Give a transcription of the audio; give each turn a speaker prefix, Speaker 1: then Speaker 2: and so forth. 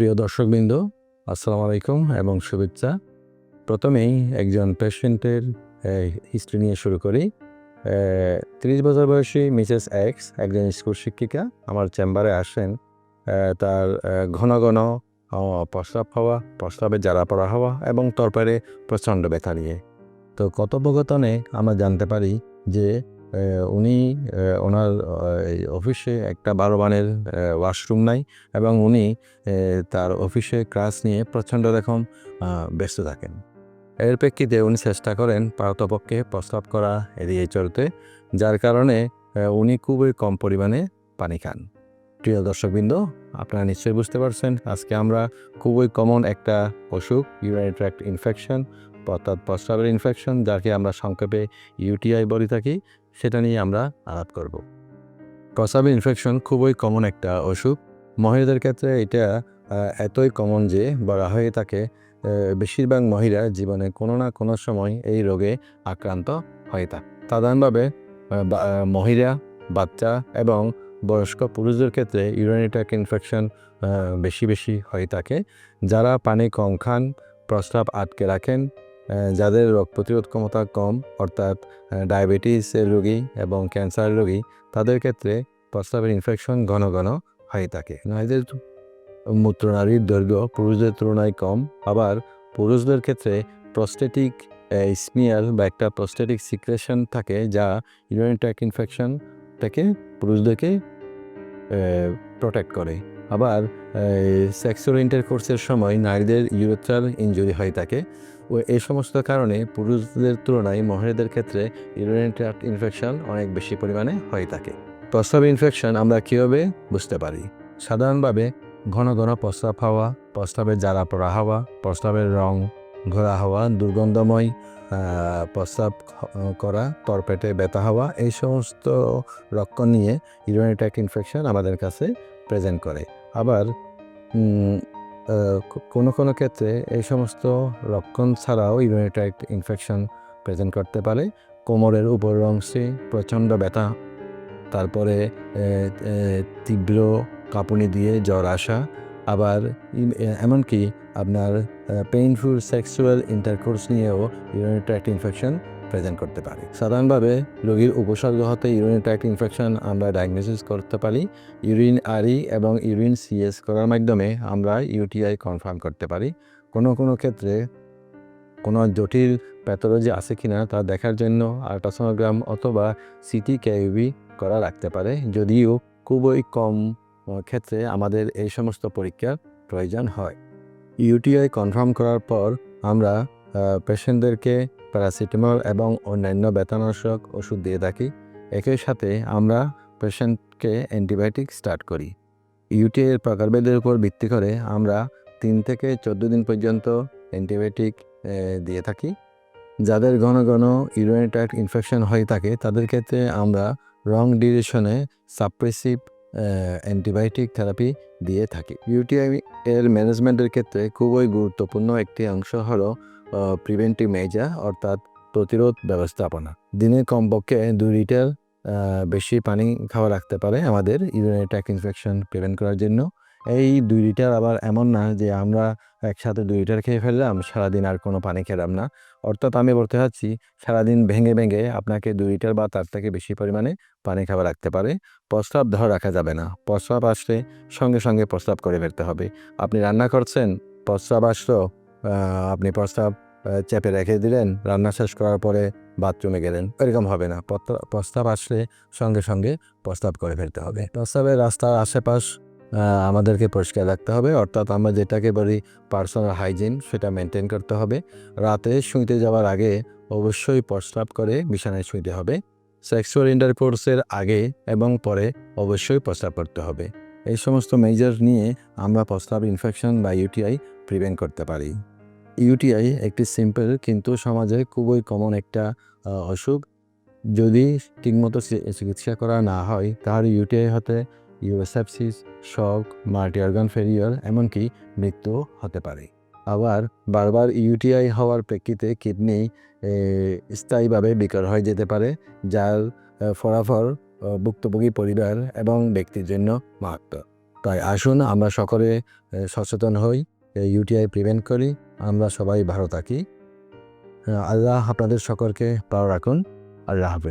Speaker 1: প্রিয় দর্শকবৃন্দ, আসসালামু আলাইকুম এবং শুভেচ্ছা। প্রথমেই একজন পেশেন্টের হিস্ট্রি নিয়ে শুরু করি। তিরিশ বছর বয়সী মিসেস এক্স, একজন স্কুল শিক্ষিকা, আমার চেম্বারে আসেন। তার ঘন ঘন প্রস্রাব হওয়া, প্রস্রাবে জ্বালা পড়া হওয়া এবং তরপারে প্রচণ্ড ব্যথা নিয়ে। তো কথোপকথনে আমরা জানতে পারি যে উনি ওনার অফিসে একটা বারো বানের ওয়াশরুম নাই এবং উনি তার অফিসে ক্লাস নিয়ে প্রচণ্ড রকম ব্যস্ত থাকেন। এর প্রেক্ষিতে উনি চেষ্টা করেন পারতপক্ষে প্রস্তাব করা এড়িয়ে চলতে, যার কারণে উনি খুবই কম পরিমাণে পানি খান। প্রিয় দর্শকবৃন্দ, আপনারা নিশ্চয়ই বুঝতে পারছেন, আজকে আমরা খুবই কমন একটা অসুখ ইউরিনারি ট্র্যাক্ট ইনফেকশন অর্থাৎ প্রস্রাবের ইনফেকশন যাকে আমরা সংক্ষেপে ইউটিআই বলে থাকি, সেটা নিয়ে আমরা আলাপ করব। প্রস্রাবের ইনফেকশন খুবই কমন একটা অসুখ। মহিলাদের ক্ষেত্রে এটা এতই কমন যে বলা হয়ে থাকে বেশিরভাগ মহিলা জীবনে কোনো না কোনো সময় এই রোগে আক্রান্ত হয়ে থাকে। সাধারণভাবে মহিলা, বাচ্চা এবং বয়স্ক পুরুষদের ক্ষেত্রে ইউরিনারি ট্র্যাক্ট ইনফেকশন বেশি বেশি হয়ে থাকে। যারা পানি কম খান, প্রস্রাব আটকে রাখেন যাদের রোগ প্রতিরোধ ক্ষমতা কম, অর্থাৎ ডায়াবেটিসের রোগী এবং ক্যান্সার রোগী, তাদের ক্ষেত্রে প্রস্রাবের ইনফেকশন ঘন ঘন হয়ে থাকে। নারীদের মূত্রনালীর দৈর্ঘ্য পুরুষদের তুলনায় কম। আবার পুরুষদের ক্ষেত্রে প্রস্টেটিক স্মিয়াল বা একটা প্রস্টেটিক সিক্রেশন থাকে যা ইউরিনারি ট্র্যাক্ট ইনফেকশন থেকে পুরুষদেরকে প্রোটেক্ট করে। আবার সেক্সুয়াল ইন্টারকোর্সের সময় নারীদের ইউরেথ্রাল ইনজুরি হয়ে থাকে ও এই সমস্ত কারণে পুরুষদের তুলনায় মহিলাদের ক্ষেত্রে ট্র্যাক্ট ইনফেকশন অনেক বেশি পরিমাণে হয়ে থাকে প্রস্রাব ইনফেকশন আমরা কীভাবে বুঝতে পারি? সাধারণভাবে ঘন ঘন প্রস্রাব হওয়া, প্রস্রাবের জ্বালা পড়া হওয়া, প্রস্রাবের রং ঘোরা হওয়া, দুর্গন্ধময় প্রস্রাব করা, তরপেটে ব্যথা হওয়া, এই সমস্ত লক্ষণ নিয়ে ইউরিনারি ট্র্যাক্ট ইনফেকশন আমাদের কাছে প্রেজেন্ট করে। আবার কোনো কোনো ক্ষেত্রে এই সমস্ত লক্ষণ ছাড়াও ইউরিনারি ট্র্যাক্ট ইনফেকশন প্রেজেন্ট করতে পারে। কোমরের উপর অংশে প্রচণ্ড ব্যথা, তারপরে তীব্র কাঁপুনি দিয়ে জ্বর আসা আবার এমনকি আপনার পেইনফুল সেক্সুয়াল ইন্টারকোর্স নিয়েও ইউরিনারি ট্র্যাক্ট ইনফেকশন প্রেজেন্ট করতে পারে। সাধারণভাবে রোগীর উপসর্গ হতে ইউরিনারি ট্র্যাক্ট ইনফেকশন আমরা ডায়াগনোসিস করতে পারি। ইউরিন আরই এবং ইউরিন সিএস করার মাধ্যমে আমরা ইউটিআই কনফার্ম করতে পারি। কোনো কোনো ক্ষেত্রে কোনো জটিল প্যাথোলজি আছে কি না তা দেখার জন্য আল্ট্রাসোনোগ্রাম অথবা সিটি কেউবি করা রাখতে পারে। যদিও খুবই কম ক্ষেত্রে আমাদের এই সমস্ত পরীক্ষার প্রয়োজন হয়। ইউটিআই কনফার্ম করার পর আমরা পেশেন্টদেরকে প্যারাসিটামল এবং অন্যান্য ব্যথানাশক ওষুধ দিয়ে থাকি। একই সাথে আমরা পেশেন্টকে অ্যান্টিবায়োটিক স্টার্ট করি। ইউটিআই এর প্রকারভেদের উপর ভিত্তি করে আমরা তিন থেকে চোদ্দ দিন পর্যন্ত অ্যান্টিবায়োটিক দিয়ে থাকি। যাদের ঘন ঘন ইউরিনারি ট্র্যাক্ট ইনফেকশন হয়ে থাকে, তাদের ক্ষেত্রে আমরা রং ডিউরেশনে সাপ্রেসিভ অ্যান্টিবায়োটিক থেরাপি দিয়ে থাকি। ইউটিআই এর ম্যানেজমেন্টের ক্ষেত্রে খুবই গুরুত্বপূর্ণ একটি অংশ হলো প্রিভেন্টিভ মেজার অর্থাৎ প্রতিরোধ ব্যবস্থাপনা। দিনে কমপক্ষে দুই লিটার বেশি পানি খাওয়া রাখতে পারে আমাদের ইউরিনারি ট্র্যাক ইনফেকশন প্রিভেন্ট করার জন্য। এই দুই লিটার আবার এমন না যে আমরা একসাথে দুই লিটার খেয়ে ফেললাম, সারাদিন আর কোনো পানি খেলাম না। অর্থাৎ আমি বলতে চাচ্ছি, সারাদিন ভেঙে ভেঙে আপনাকে দুই লিটার বা তার থেকে বেশি পরিমাণে পানি খাবার রাখতে পারে। প্রস্রাব ধরে রাখা যাবে না। প্রস্রাব আসলে সঙ্গে সঙ্গে প্রস্রাব করে ফেলতে হবে। আপনি রান্না করছেন, প্রস্রাব আসলো আপনি প্রস্রাব চেপে রেখে দিলেন, রান্না শেষ করার পরে বাথরুমে গেলেন। এরকম হবে না। প্রস্রাব আসলে সঙ্গে সঙ্গে প্রস্তাব করে ফেলতে হবে। প্রস্তাবের রাস্তার আশেপাশ আমাদেরকে পরিষ্কার রাখতে হবে। অর্থাৎ আমরা যেটাকে বলি পার্সোনাল হাইজিন সেটা মেনটেন করতে হবে। রাতে শুইতে যাওয়ার আগে অবশ্যই প্রস্রাব করে বিছানায় শুইতে হবে। সেক্সুয়াল ইন্টারকোর্সের আগে এবং পরে অবশ্যই প্রস্রাব করতে হবে। এই সমস্ত মেজার নিয়ে আমরা প্রস্রাব ইনফেকশন বা ইউটিআই প্রিভেন্ট করতে পারি। ইউটিআই একটি সিম্পল কিন্তু সমাজে খুবই কমন একটা অসুখ। যদি ঠিকমতো চিকিৎসা করা না হয়, তাহলে ইউটিআই হতে urosepsis shock multi organ failure এমনকি মৃত্যু হতে পারে। আবার বারবার ইউটিআই হওয়ার প্রেক্ষিতে কিডনি স্থায়ীভাবে বিকার হয়ে যেতে পারে, যার ফলাফল ভুক্তভোগী পরিবার এবং ব্যক্তির জন্য মারাত্মক। তাই আসুন আমরা সকলে সচেতন হই ইউটিআই প্রিভেন্ট করি, আমরা সবাই ভালো থাকি। আল্লাহ আপনাদের সকলকে ভালো রাখুন। আল্লাহ হাফেজ।